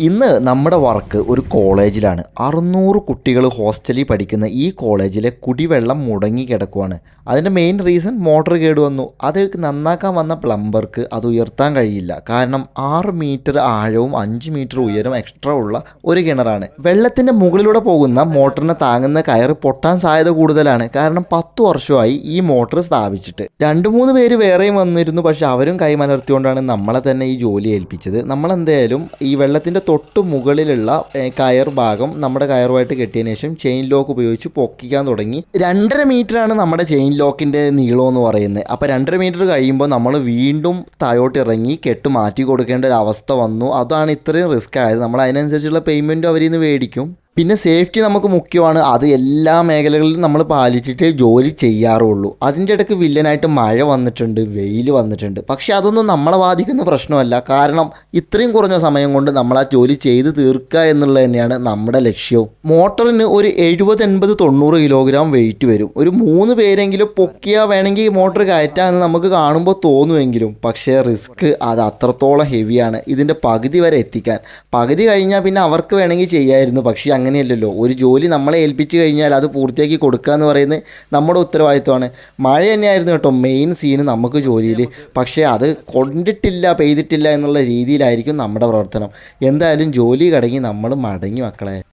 ഇന്ന് നമ്മുടെ വർക്ക് ഒരു കോളേജിലാണ്. അറുന്നൂറ് കുട്ടികൾ ഹോസ്റ്റലിൽ പഠിക്കുന്ന ഈ കോളേജിലെ കുടിവെള്ളം മുടങ്ങി കിടക്കുവാണ്. അതിന്റെ മെയിൻ റീസൺ മോട്ടർ കേട് വന്നു. അത് നന്നാക്കാൻ വന്ന പ്ലംബർക്ക് അത് ഉയർത്താൻ കഴിയില്ല. കാരണം ആറ് മീറ്റർ ആഴവും അഞ്ച് മീറ്റർ ഉയരവും എക്സ്ട്രാ ഉള്ള ഒരു കിണറാണ്. വെള്ളത്തിന്റെ മുകളിലൂടെ പോകുന്ന മോട്ടറിനെ താങ്ങുന്ന കയർ പൊട്ടാൻ സാധ്യത കൂടുതലാണ്. കാരണം പത്ത് വർഷമായി ഈ മോട്ടർ സ്ഥാപിച്ചിട്ട്. രണ്ട് മൂന്ന് പേര് വേറെയും വന്നിരുന്നു. പക്ഷെ അവരും കൈമലർത്തിക്കൊണ്ടാണ് നമ്മളെ തന്നെ ഈ ജോലി ഏൽപ്പിച്ചത്. നമ്മളെന്തായാലും ഈ വെള്ളത്തിന്റെ തൊട്ട് മുകളിലുള്ള കയർ ഭാഗം നമ്മുടെ കയറുമായിട്ട് കെട്ടിയതിന് ശേഷം ചെയിൻ ലോക്ക് ഉപയോഗിച്ച് പൊക്കിക്കാൻ തുടങ്ങി. രണ്ടര ആണ് നമ്മുടെ ചെയിൻ ലോക്കിന്റെ നീളം എന്ന് പറയുന്നത്. അപ്പോൾ രണ്ടര മീറ്റർ കഴിയുമ്പോൾ നമ്മൾ വീണ്ടും താഴോട്ട് ഇറങ്ങി കെട്ട് മാറ്റി കൊടുക്കേണ്ട ഒരു അവസ്ഥ വന്നു. അതാണ് ഇത്രയും റിസ്ക് ആയത്. നമ്മൾ അതിനനുസരിച്ചുള്ള പേയ്മെന്റും അവരിൽ നിന്ന് മേടിക്കും. പിന്നെ സേഫ്റ്റി നമുക്ക് മുഖ്യമാണ്. അത് എല്ലാ മേഖലകളിലും നമ്മൾ പാലിച്ചിട്ട് ജോലി ചെയ്യാറുള്ളൂ. അതിന്റെ ഇടയ്ക്ക് വില്ലനായിട്ട് മഴ വന്നിട്ടുണ്ട് വെയിൽ വന്നിട്ടുണ്ട്. പക്ഷെ അതൊന്നും നമ്മളെ ബാധിക്കുന്ന പ്രശ്നമല്ല. കാരണം ഇത്രയും കുറഞ്ഞ സമയം കൊണ്ട് നമ്മൾ ആ ജോലി ചെയ്ത് തീർക്കുക എന്നുള്ളത് തന്നെയാണ് നമ്മുടെ ലക്ഷ്യവും മോട്ടറിന് ഒരു എഴുപത് എൺപത് തൊണ്ണൂറ് കിലോഗ്രാം വെയിറ്റ് വരും. ഒരു മൂന്ന് പേരെങ്കിലും പൊക്കിയാൽ വേണമെങ്കിൽ മോട്ടർ കയറ്റാമെന്ന് നമുക്ക് കാണുമ്പോൾ തോന്നുമെങ്കിലും. പക്ഷേ റിസ്ക് അത് അത്രത്തോളം ഹെവിയാണ്. ഇതിന്റെ പകുതി വരെ എത്തിക്കാൻ. പകുതി കഴിഞ്ഞാൽ പിന്നെ അവർക്ക് വേണമെങ്കിൽ ചെയ്യായിരുന്നു. പക്ഷേ അങ്ങനെയല്ലല്ലോ. ഒരു ജോലി നമ്മളെ ഏൽപ്പിച്ച് കഴിഞ്ഞാൽ അത് പൂർത്തിയാക്കി കൊടുക്കുക എന്ന് പറയുന്നത് നമ്മുടെ ഉത്തരവാദിത്വമാണ്. മഴ തന്നെയായിരുന്നു കേട്ടോ മെയിൻ സീന് നമുക്ക് ജോലിയിൽ. പക്ഷേ അത് കൊണ്ടിട്ടില്ല പെയ്തിട്ടില്ല എന്നുള്ള രീതിയിലായിരിക്കും നമ്മുടെ പ്രവർത്തനം. എന്തായാലും ജോലി കടങ്ങി നമ്മൾ മടങ്ങി മക്കളെ.